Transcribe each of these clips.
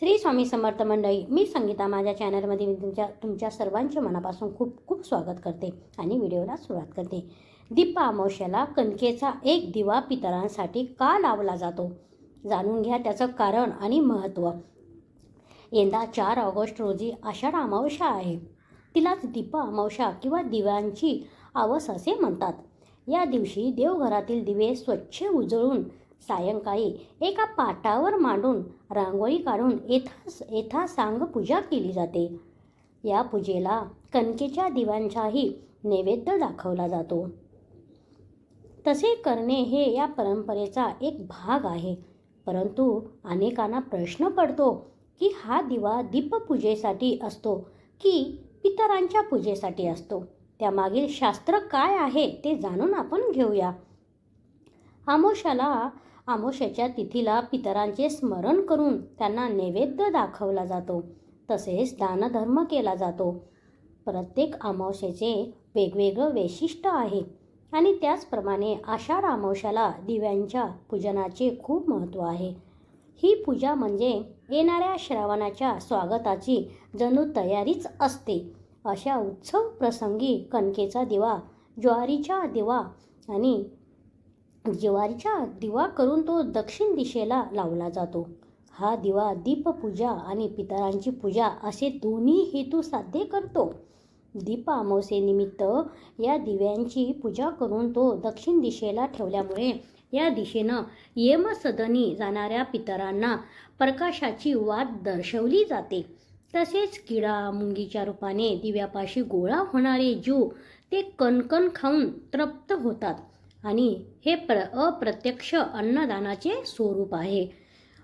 श्री स्वामी समर्थ मंडळी मी संगीता माझ्या चॅनलमध्ये मी तुमच्या तुमच्या सर्वांचे मनापासून खूप खूप स्वागत करते आणि व्हिडिओला सुरुवात करते. दीपा अमावश्याला कणकेचा एक दिवा पितरांसाठी का लावला जातो? जाणून घ्या त्याचं कारण आणि महत्त्व यंदा चार ऑगस्ट रोजी आषाढ अमावस्या आहे. तिलाच दीपा अमावस्या किंवा दिव्यांची आवस असे म्हणतात. या दिवशी देवघरातील दिवे स्वच्छ उजळून सायंकाळी एका पाटावर मांडून रांगोळी काढून येथा येथा सांग पूजा केली जाते. या पूजेला कणकेच्या दिव्यांचाही नैवेद्य दाखवला जातो. तसे करणे हे या परंपरेचा एक भाग आहे. परंतु अनेकांना प्रश्न पडतो की हा दिवा दीपपूजेसाठी असतो की पितरांच्या पूजेसाठी असतो? त्यामागील शास्त्र काय आहे ते जाणून आपण घेऊया. आमोशाला आमोशाच्या तिथीला पितरांचे स्मरण करून त्यांना नैवेद्य दाखवला जातो. तसेच दानधर्म केला जातो. प्रत्येक अमावशेचे वेगवेगळं वैशिष्ट्य आहे. आणि त्याचप्रमाणे आषाढ अमावस्याला दिव्यांच्या पूजनाचे खूप महत्त्व आहे. ही पूजा म्हणजे येणाऱ्या श्रावणाच्या स्वागताची जणू तयारीच असते. अशा उत्सव प्रसंगी कणकेचा दिवा ज्वारीचा दिवा आणि ज्वारीचा दिवा करून तो दक्षिण दिशेला लावला जातो. हा दिवा दीपपूजा आणि पितरांची पूजा असे दोन्ही हेतू साध्य करतो. दीप अमावस्येनिमित्त या दिव्यांची पूजा करून तो दक्षिण दिशेला ठेवल्यामुळे या दिशेनं यमसदनी जाणाऱ्या पितरांना प्रकाशाची वाट दर्शवली जाते. तसेच किडा मुंगीच्या रूपाने दिव्यापाशी गोळा होणारे जीव ते कणकण खाऊन तृप्त होतात. आणि हे प्र अप्रत्यक्ष अन्नदानाचे स्वरूप आहे.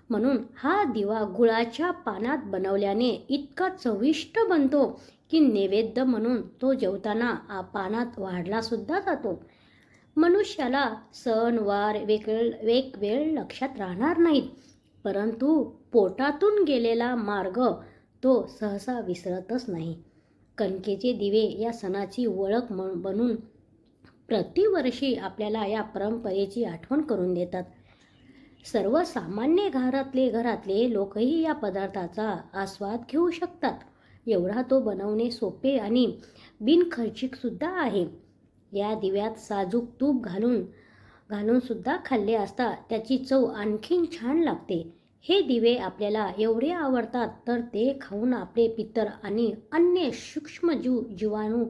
म्हणून हा दिवा गुळाच्या पानात बनवल्याने इतका चविष्ट बनतो की नैवेद्य म्हणून तो जेवताना आ- पानात वाढला सुद्धा जातो. मनुष्याला सण वार वेगवेळ वेगवेळ लक्षात राहणार नाहीत. परंतु पोटातून गेलेला मार्ग तो सहसा विसरतच नाही. कणकेचे दिवे या सणाची ओळख म्हण- बनून प्रतिवर्षी आपल्याला या परंपरेची आठवण करून देतात. सर्वसामान्य घरातले घरातले लोकही या पदार्थाचा आस्वाद घेऊ शकतात. एवढा तो बनवणे सोपे आणि बिनखर्चिकसुद्धा आहे. या दिव्यात साजूक तूप घालून घालूनसुद्धा खाल्ले असता त्याची चव आणखीन छान लागते. हे दिवे आपल्याला एवढे आवडतात तर ते खाऊन आपले पितर आणि अन्य सूक्ष्मजीव जीवाणू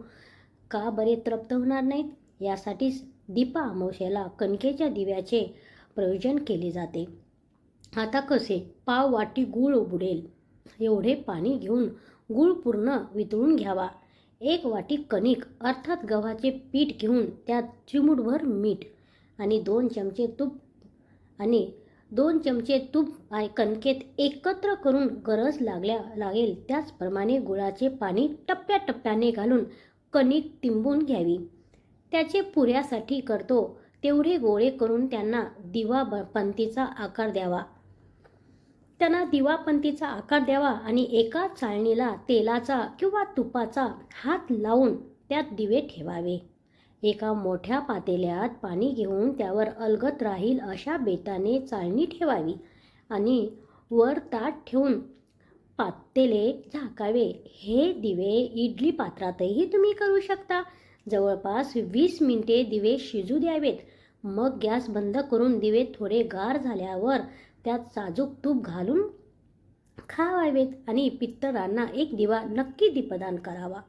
का बरे तृप्त होणार नाहीत? यासाठीच दीपा अमावस्याला कणकेच्या दिव्याचे प्रयोजन केले जाते. आता कसे? पाव वाटी गूळ बुडेल एवढे पाणी घेऊन गूळ पूर्ण वितळून घ्यावा. एक वाटी कणिक अर्थात गव्हाचे पीठ घेऊन त्यात चिमूटभर मीठ आणि दोन चमचे तूप आणि दोन चमचे तूप आणि कणकेत एकत्र करून गरज लागल्या लागेल त्याचप्रमाणे गुळाचे पाणी टप्प्याटप्प्याने घालून कणिक तिंबून घ्यावी. त्याचे पुऱ्यासाठी करतो. तेवढे गोळे करून त्यांना दिवा ब- पंतीचा आकार द्यावा. त्यांना दिवापंतीचा आकार द्यावा आणि एका चाळणीला तेलाचा किंवा तुपाचा हात लावून त्यात दिवे ठेवावे. एका मोठ्या पातेल्यात पाणी घेऊन त्यावर अलगत राहील अशा बेताने चाळणी ठेवावी आणि वर ताट ठेवून पातेले झाकावे. हे दिवे इडली पात्रातही तुम्ही करू शकता. जवळपास वीस मिनिटे दिवे शिजू द्यावेत. मग गॅस बंद करून दिवे थोडे गार झाल्यावर त्यात साजूक तूप घालून खावावेत आणि पित्तरांना एक दिवा नक्की दीपदान करावा.